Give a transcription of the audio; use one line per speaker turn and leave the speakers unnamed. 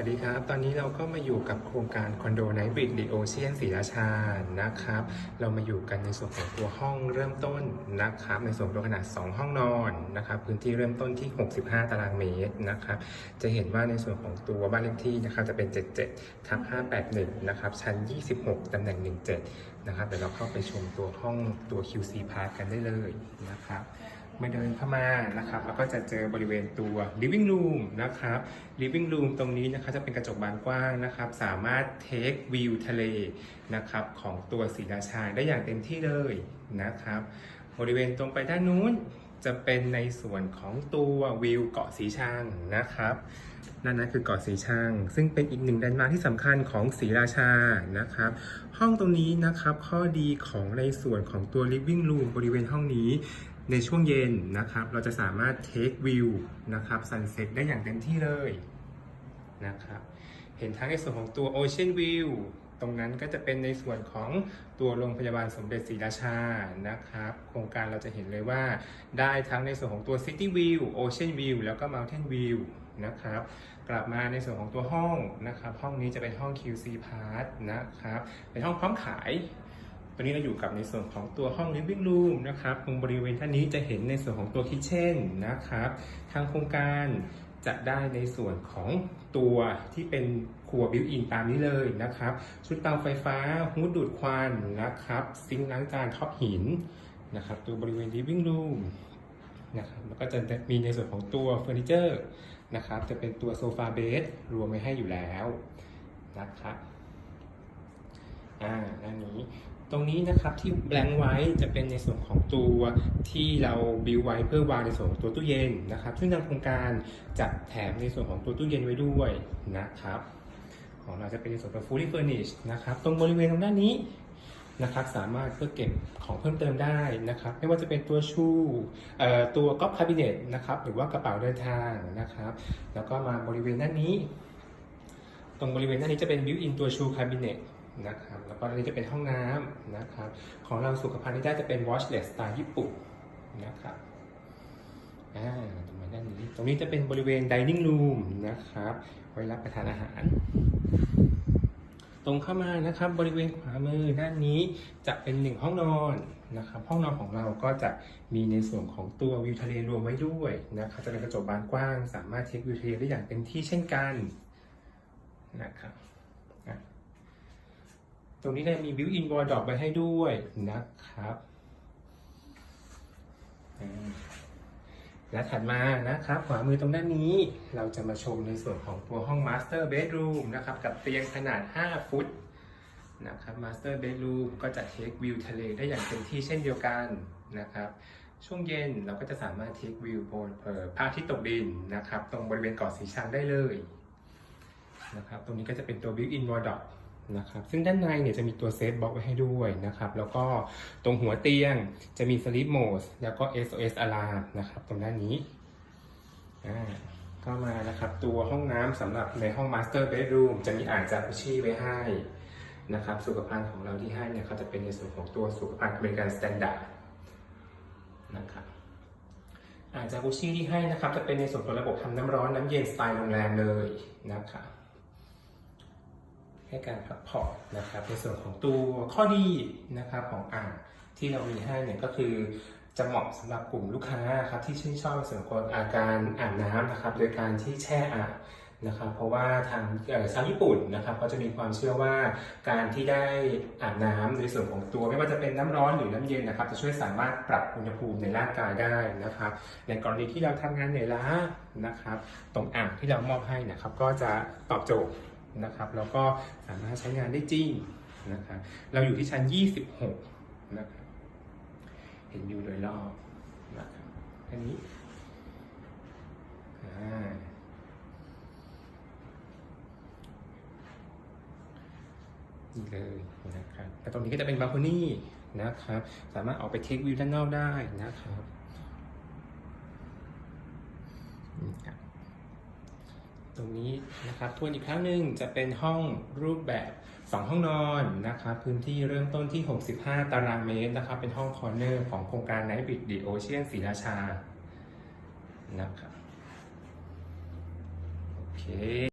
วัสดีครับ ตอนนี้เราก็มาอยู่กับโครงการคอนโดไนท์บริดดีโอเชียนศรีราชานะครับ เรามาอยู่กันในส่วนของตัวห้องเริ่มต้นนะครับ ในส่วนตัวขนาด 2 ห้องนอนนะครับ พื้นที่เริ่มต้นที่ 65 ตารางเมตรนะครับ จะเห็นว่าในส่วนของตัวบ้านเลขที่นะครับจะเป็น 77ทับ581 นะครับ ชั้น 26 ตำแหน่ง 17 นะครับ เดี๋ยวเราเข้าไปชมตัวห้องตัว QC Park กันได้เลยนะครับ มาเดินเข้ามานะครับ แล้วก็จะเจอบริเวณตัว living room นะครับ living room ตรงนี้นะครับจะเป็นกระจกบานกว้างนะครับ สามารถ take view ทะเลนะครับของตัวศรีราชาได้อย่างเต็มที่เลยนะครับ บริเวณตรงไปด้านนู้นจะเป็นในส่วนของตัววิวเกาะสีชังนะครับนั่นนะคือเกาะสีชังซึ่งเป็นอีกหนึ่งแลนด์มาร์คที่สำคัญของศรีราชานะครับ ห้องตรงนี้นะครับข้อดีของในส่วนของตัว living room บริเวณห้องนี้ ในช่วงเย็นนะครับ เราจะสามารถ take view นะครับ sunset ได้อย่างเต็มที่เลยนะครับ เห็นทั้งในส่วนของตัว ocean view ตรงนั้นก็จะเป็นในส่วนของตัวโรงพยาบาลสมเด็จศรีราชานะครับ โครงการเราจะเห็นเลยว่า ได้ทั้งในส่วนของตัว city view ocean view แล้วก็ mountain view นะครับ กลับมาในส่วนของตัวห้องนะครับ ห้องนี้จะเป็นห้อง QC Part นะครับ เป็นห้องพร้อมขาย ตอนนี้เราอยู่กับในส่วนของตัวห้อง living room นะครับตรงบริเวณท่านนี้จะเห็นในส่วนของตัว kitchen นะครับ ทางโครงการจะได้ในส่วนของตัวที่เป็นครัวบิวอินตามนี้เลยนะครับ ชุดเตาไฟฟ้าฮูดดูดควันนะครับ ซิงค์ล้างจานท็อปหินนะครับตัวบริเวณ living room นะครับแล้วก็จะมีในส่วนของตัวเฟอร์นิเจอร์นะครับ จะเป็นตัวโซฟาเบดรวมไว้ให้อยู่แล้วนะครับ อ่าด้านนี้ ตรงนี้นะครับที่แบงค์ไว้จะเป็นในส่วนของตัวที่เราบิวไว้เพื่อวางในส่วนของตัวตู้เย็นนะครับ ซึ่งทางโครงการจะแถมในส่วนของตัวตู้เย็นไว้ด้วยนะครับ ของเราจะเป็นในส่วนของ fully furnished นะครับ ตรงบริเวณตรงด้านนี้นะครับสามารถเพื่อเก็บของเพิ่มเติมได้นะครับ ไม่ว่าจะเป็นตัวชูตัวก๊อปคาบิเนตนะครับหรือว่ากระเป๋าเดินทางนะครับ แล้วก็มาบริเวณด้านนี้ ตรงบริเวณด้านนี้จะเป็น built-in ตัวชูคาบิเนต นะครับแล้วก็อันนี้จะเป็นห้องน้ำนะครับของเราสุขภัณฑ์ที่ได้จะเป็น washless สไตล์ญี่ปุ่นนะครับอ่าตรงมาด้านนี้ตรงนี้จะเป็นบริเวณ dining room นะครับไว้รับประทานอาหาร ตรงเข้ามานะครับบริเวณขวามือด้านนี้จะเป็นหนึ่งห้องนอนนะครับห้องนอนของเราก็จะมีในส่วนของตัววิวทะเลรวมไว้ด้วยนะครับจะเป็นกระจกบานกว้าง สามารถเทควิวทะเลได้อย่างเต็มที่เช่นกันนะครับ ตรงนี้เรามีบิวอินวอร์ดรอปไว้ให้ด้วยนะครับและถัดมานะครับ ขวามือตรงด้านนี้ เราจะมาชมในส่วนของตัวห้อง Master Bedroom นะครับ กับเตียงขนาด 5 ฟุตนะครับ Master Bedroom ก็จะเทควิวทะเลได้อย่างเต็มที่เช่นเดียวกันนะครับช่วงเย็นเราก็จะสามารถเทควิวบนเอ่อพระอาทิตย์ตกดินนะครับ ตรงบริเวณเกาะสีชังได้เลยนะครับ ตรงนี้ก็จะเป็นตัว built-in w a r d r o b นะครับซึ่งด้านในเนี่ยจะมีตัวเซฟบ็อกไว้ให้ด้วยนะครับ แล้วก็ตรงหัวเตียงจะมี sleep mode แล้วก็ SOS alarm นะครับ ตรงด้านนี้อ่าเข้ามานะครับ ตัวห้องน้ำสำหรับในห้อง master bedroom จะมีอ่างจากุชิไว้ให้นะครับ สุขภัณฑ์ของเราที่ให้เนี่ยเขาจะเป็นในส่วนของตัวสุขภัณฑ์อเมริกันสแตนดาร์ดนะครับอ่างจากุชิที่ให้นะครับ จะเป็นในส่วนของระบบทำน้ำร้อนน้ำเย็นสไตล์โรงแรมเลยนะครับ ให้การพักผ่อนนะครับ ในส่วนของตัวข้อดีนะครับของอ่างที่เรามีให้เนี่ยก็คือจะเหมาะสำหรับกลุ่มลูกค้าครับที่ชื่นชอบในส่วนของอาการอาบน้ำนะครับ โดยการที่แช่อ่างนะครับ เพราะว่าทางเอ่อชาวญี่ปุ่นนะครับก็จะมีความเชื่อว่าการที่ได้อาบน้ำในส่วนของตัว ไม่ว่าจะเป็นน้ำร้อนหรือน้ำเย็นนะครับ จะช่วยสามารถปรับอุณหภูมิในร่างกายได้นะครับ ในกรณีที่เราทำงานเหนื่อยล้านะครับ ตรงอ่างที่เรามอบให้นะครับ ก็จะตอบโจทย์ นะครับแล้วก็สามารถใช้งานได้จริงนะครับเราอยู่ที่ชั้น 26นะครับเห็นอยู่โดยรอบนะครับอันนี้นี่เลยนะครับแต่ตรงนี้ก็จะเป็นบา l คนี่นะครับ สามารถออกไปเทควิวด้านนอกได้นะครับนี่ครับ ตรงนี้นะครับทวนอีกครั้งหนึ่งจะเป็นห้องรูปแบบ2ห้องนอนนะครับ พื้นที่เริ่มต้นที่ 65 ตารางเมตรนะครับ เป็นห้องคอร์เนอร์ของโครงการไนท์บิดดีโอเชียนศรีราชานะครับโอเค